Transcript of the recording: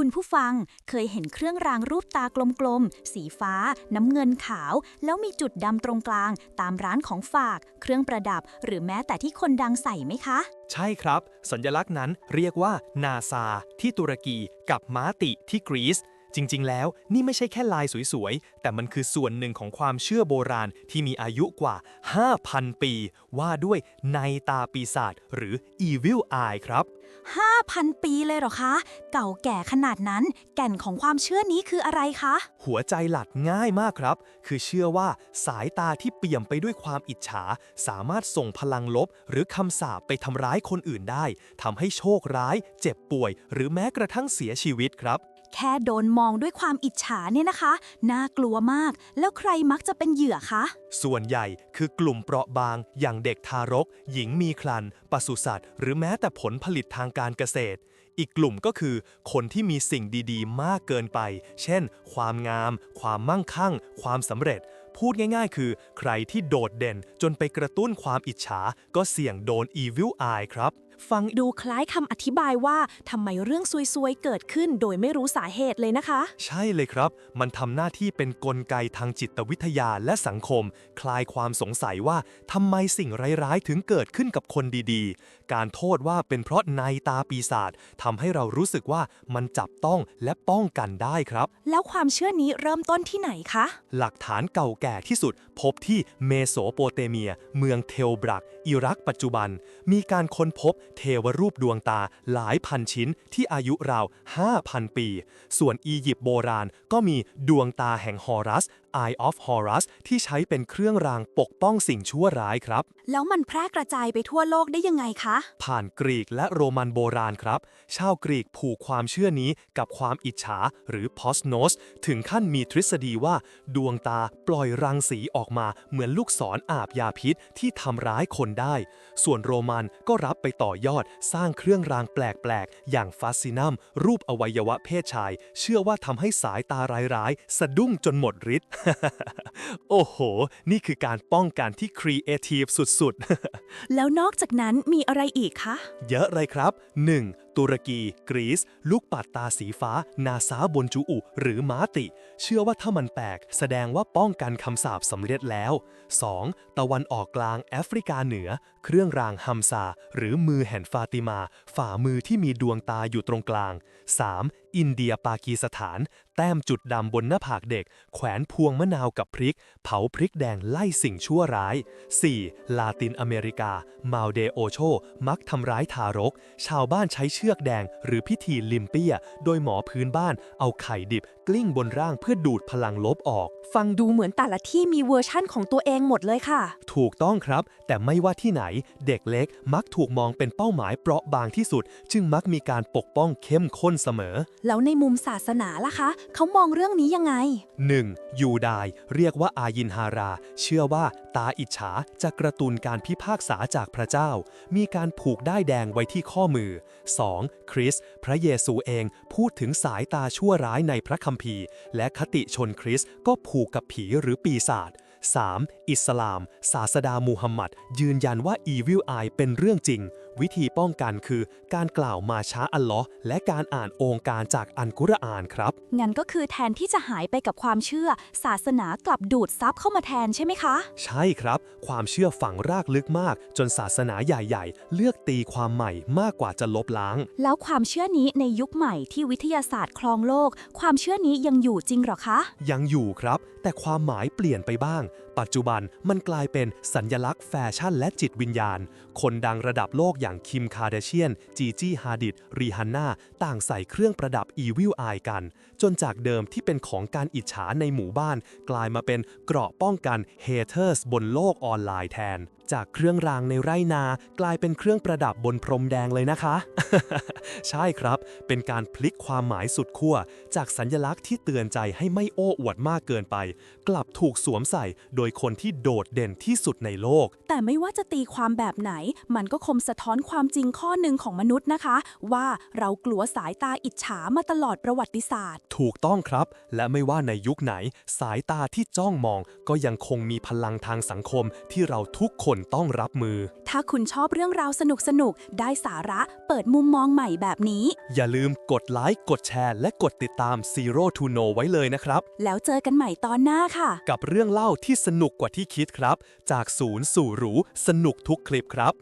คุณผู้ฟังเคยเห็นเครื่องรางรูปตากลมๆ สีฟ้า น้ำเงินขาว แล้วมีจุดดำตรงกลาง ตามร้านของฝาก เครื่องประดับ หรือแม้แต่ที่คนดังใส่ไหมคะ ใช่ครับ สัญลักษณ์นั้นเรียกว่านาซาที่ตุรกีกับมาติที่กรีซ จริงๆ แล้วนี่ไม่ใช่แค่ลายสวยๆ แต่มันคือส่วนหนึ่งของความเชื่อโบราณที่มีอายุกว่า 5,000 ปี ว่าด้วยในตาปีศาจหรือ Evil Eye ครับ 5,000 ปีเลยเหรอคะ เก่าแก่ขนาดนั้น แก่นของความเชื่อนี้คืออะไรคะ หัวใจหลักง่ายมากครับ คือเชื่อว่าสายตาที่เปี่ยมไปด้วยความอิจฉา สามารถส่งพลังลบ หรือคำสาปไปทำร้ายคนอื่นได้ทำให้โชคร้าย เจ็บป่วย หรือแม้กระทั่งเสียชีวิตครับ แค่โดนมองด้วยความอิจฉาเนี่ยนะคะ น่ากลัวมาก แล้วใครมักจะเป็นเหยื่อคะ ส่วนใหญ่คือกลุ่มเปราะบาง อย่างเด็กทารก หญิงมีครรภ์ปศุสัตว์ หรือแม้แต่ผลผลิตทางการเกษตร อีกกลุ่มก็คือ คนที่มีสิ่งดีๆ มากเกินไป เช่น ความงาม ความมั่งคั่ง ความสำเร็จ พูดง่ายๆ คือ ใครที่โดดเด่นจนไปกระตุ้นความอิจฉา ก็เสี่ยงโดน Evil Eye ครับ ฟังดูคล้ายคำอธิบายว่าทำไมเรื่องซวยๆเกิดขึ้นโดยไม่รู้สาเหตุเลยนะคะ ใช่เลยครับ มันทำหน้าที่เป็นนกลไกทางจิตวิทยาและสังคม คลายความสงสัยว่าทำไมสิ่งร้ายๆ ถึงเกิดขึ้นกับคนดีๆ การโทษว่าเป็นเพราะในตาปีศาจทำให้เรารู้สึกว่ามันจับต้องและป้องกันได้ครับ แล้วความเชื่อนี้เริ่มต้นที่ไหนคะ หลักฐานเก่าแก่ที่สุด พบที่เมโสโปเตเมีย เมืองเทลบรัก อิรักปัจจุบัน มีการค้นพบเทวรูปดวงตาหลายพันชิ้นที่อายุราว 5,000 ปี ส่วนอียิปต์โบราณก็มีดวงตาแห่งฮอรัส Eye of Horus ที่ใช้เป็นเครื่องรางปกป้องสิ่งชั่วร้ายครับ แล้วมันแพร่กระจายไปทั่วโลกได้ยังไงคะ ผ่านกรีกและโรมันโบราณครับ ชาวกรีกผูกความเชื่อนี้กับความอิจฉาหรือพอสโนสถึงขั้นมีทฤษฎีว่า ดวงตาปล่อยรังสีออกมาเหมือนลูกศรอาบยาพิษที่ทำร้ายคนได้ ส่วนโรมันก็รับไปต่อยอด สร้างเครื่องรางแปลก ๆ อย่างฟาสซินัม รูปอวัยวะเพศชาย เชื่อว่าทำให้สายตาร้าย ๆ สะดุ้งจนหมดฤทธิ์ โอ้โห นี่คือการป้องกันที่ครีเอทีฟสุด ๆ แล้วนอกจากนั้นมีอะไรอีกคะ เยอะเลยครับ 1. ตุรกี กรีซ ลูกปัดตาสีฟ้า นาซาบนจูอุ หรือมาติ เชื่อว่าถ้ามันแปลกแสดงว่าป้องกันคำสาปสำเร็จแล้ว 2. ตะวันออกกลางแอฟริกาเหนือ เครื่องรางฮัมซา หรือมือแห่งฟาติมา ฝ่ามือที่มีดวงตาอยู่ตรงกลาง 3. อินเดียปากีสถาน แต้มจุดดำบนหน้าผากเด็ก แขวนพวงมะนาวกับพริก เผาพริกแดงไล่สิ่งชั่วร้าย 4. ลาตินอเมริกา มาลเดโอโช มักทำร้ายทารก ชาวบ้านใช้เชือกแดง หรือพิธีลิมเปีย โดยหมอพื้นบ้านเอาไข่ดิบ กลิ้งบนร่างเพื่อดูดพลังลบออก ฟังดูเหมือนแต่ละที่มีเวอร์ชั่นของตัวเองหมดเลยค่ะ ถูกต้องครับ แต่ไม่ว่าที่ไหน เด็กเล็กมักถูกมองเป็นเป้าหมายเปราะบางที่สุด จึงมักมีการปกป้องเข้มข้นเสมอแล้วในมุมศาสนาล่ะคะ เขามองเรื่องนี้ยังไง 1. ยูดายเรียกว่าอายินฮารา เชื่อว่าตาอิจฉาจะกระตุนการพิพากษาจากพระเจ้า มีการผูกได้แดงไว้ที่ข้อมือ 2. คริส พระเยซูเองพูดถึงสายตาชั่วร้ายในพระคัมภีร์ และคติชนคริสก็ผูกกับผีหรือปีศาจ 3. อิสลาม ศาสดามูฮัมหมัดยืนยันว่า Evil Eye เป็นเรื่องจริง วิธีป้องกันคือการกล่าวมาช้าอัลลอฮ์และการอ่านองค์การจากอันกุรอานครับ งั้นก็คือแทนที่จะหายไปกับความเชื่อ ศาสนากลับดูดซับเข้ามาแทนใช่ไหมคะ ใช่ครับ ความเชื่อฝังรากลึกมาก จนศาสนาใหญ่ ๆ เลือกตีความใหม่มากกว่าจะลบล้าง แล้วความเชื่อนี้ในยุคใหม่ที่วิทยาศาสตร์ครองโลก ความเชื่อนี้ยังอยู่จริงเหรอคะ ยังอยู่ครับ แต่ความหมายเปลี่ยนไปบ้าง ปัจจุบันมันกลายเป็นสัญญลักษณ์แฟชั่นและจิตวิญญาณ คนดังระดับโลกอย่างอย่างคิมคาเดเชียน จีจี้ฮาดิดรีฮันนาต่างใส่เครื่องประดับอีวิลอายกัน จนจากเดิมที่เป็นของการอิจฉาในหมู่บ้าน กลายมาเป็นเกราะป้องกันเฮเทอร์สบนโลกออนไลน์แทน จากเครื่องรางในไร่นากลายเป็นเครื่องประดับบนพรมแดงเลยนะคะ ใช่ครับ เป็นการพลิกความหมายสุดขั้วจากสัญญลักษณ์ที่เตือนใจให้ไม่โอ้อวดมากเกินไป กลับถูกสวมใส่โดยคนที่โดดเด่นที่สุดในโลก แต่ไม่ว่าจะตีความแบบไหน มันก็คมสะท้อนความจริงข้อหนึ่งของมนุษย์นะคะ ว่าเรากลัวสายตาอิจฉามาตลอดประวัติศาสตร์ ถูกต้องครับ และไม่ว่าในยุคไหน สายตาที่จ้องมองก็ยังคงมีพลังทางสังคมที่เราทุกคนคนต้องรับมือ ถ้าคุณชอบเรื่องราวสนุกๆได้สาระเปิดมุมมองใหม่แบบนี้ อย่าลืมกดไลค์กดแชร์ และกดติดตาม Zero to Know ไว้เลยนะครับ แล้วเจอกันใหม่ตอนหน้าค่ะ กับเรื่องเล่าที่สนุกกว่าที่คิดครับ จากศูนย์สู่รู้สนุกทุกคลิปครับ